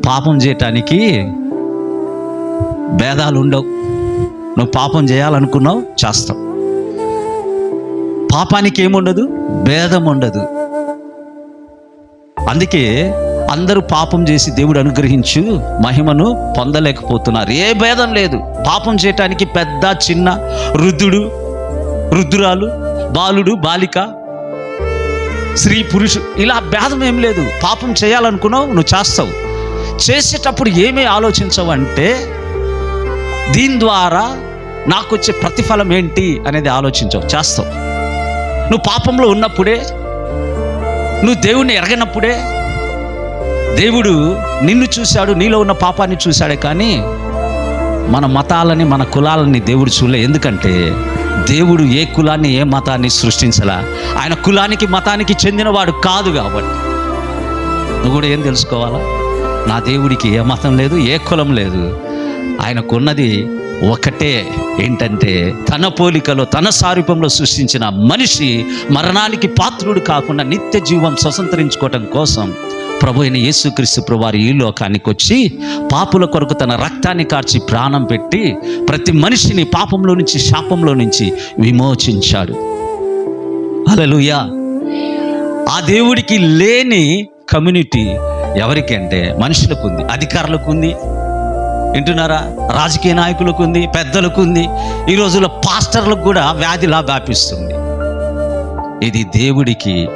పాపం చేయటానికి భేదాలు ఉండవు. నువ్వు పాపం చేయాలనుకున్నావు చేస్తావు. పాపానికి ఏముండదు? భేదం ఉండదు. అందుకే అందరూ పాపం చేసి దేవుడు అనుగ్రహించు మహిమను పొందలేకపోతున్నారు. ఏ భేదం లేదు. పాపం చేయటానికి పెద్ద చిన్న వృద్ధుడు రుద్రాలు బాలుడు బాలిక స్త్రీ పురుషు ఇలా భేదం ఏం లేదు. పాపం చేయాలనుకున్నావు నువ్వు చేస్తావు. చేసేటప్పుడు ఏమీ ఆలోచించవంటే దీని ద్వారా నాకు వచ్చే ప్రతిఫలం ఏంటి అనేది ఆలోచించవు చేస్తావు. నువ్వు పాపంలో ఉన్నప్పుడే నువ్వు దేవుణ్ణి ఎరగనప్పుడే దేవుడు నిన్ను చూశాడు నీలో ఉన్న పాపాన్ని చూశాడే కానీ మన మతాలని మన కులాలని దేవుడు చూడలే. ఎందుకంటే దేవుడు ఏ కులాన్ని ఏ మతాన్ని సృష్టించలా? ఆయన కులానికి మతానికి చెందినవాడు కాదు కాబట్టి. నువ్వు కూడా ఏం తెలుసుకోవాలా? నా దేవుడికి ఏ మతం లేదు ఏ కులం లేదు. ఆయనకున్నది ఒకటే ఏంటంటే తన పోలికలో తన సారూపంలో సృష్టించిన మనిషి మరణానికి పాత్రుడు కాకుండా నిత్య జీవం స్వతంత్రించుకోవటం కోసం ప్రభు అయిన యేసుక్రీస్తు ప్రభువారు ఈ లోకానికి వచ్చి పాపుల కొరకు తన రక్తాన్ని కార్చి ప్రాణం పెట్టి ప్రతి మనిషిని పాపంలో నుంచి శాపంలో నుంచి విమోచించాడు. అలలుయా ఆ దేవుడికి లేని కమ్యూనిటీ ఎవరికి అంటే మనుషులకు ఉంది అధికారులకు ఉంది వింటున్నారా? రాజకీయ నాయకులకు ఉంది పెద్దలకు ఉంది ఈ రోజుల్లో పాస్టర్లకు కూడా వ్యాధిలా వ్యాపిస్తుంది. ఇది దేవుడికి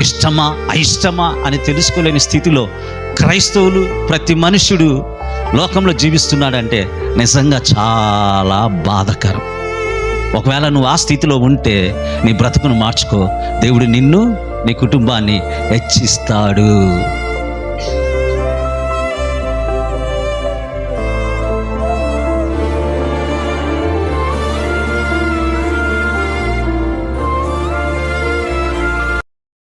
ఇష్టమా అయిష్టమా అని తెలుసుకోలేని స్థితిలో క్రైస్తవులు ప్రతి మనుషుడు లోకంలో జీవిస్తున్నాడంటే నిజంగా చాలా బాధకరం. ఒకవేళ నువ్వు ఆ స్థితిలో ఉంటే నీ బ్రతుకును మార్చుకో. దేవుడు నిన్ను నీ కుటుంబాన్ని హెచ్చిస్తాడు.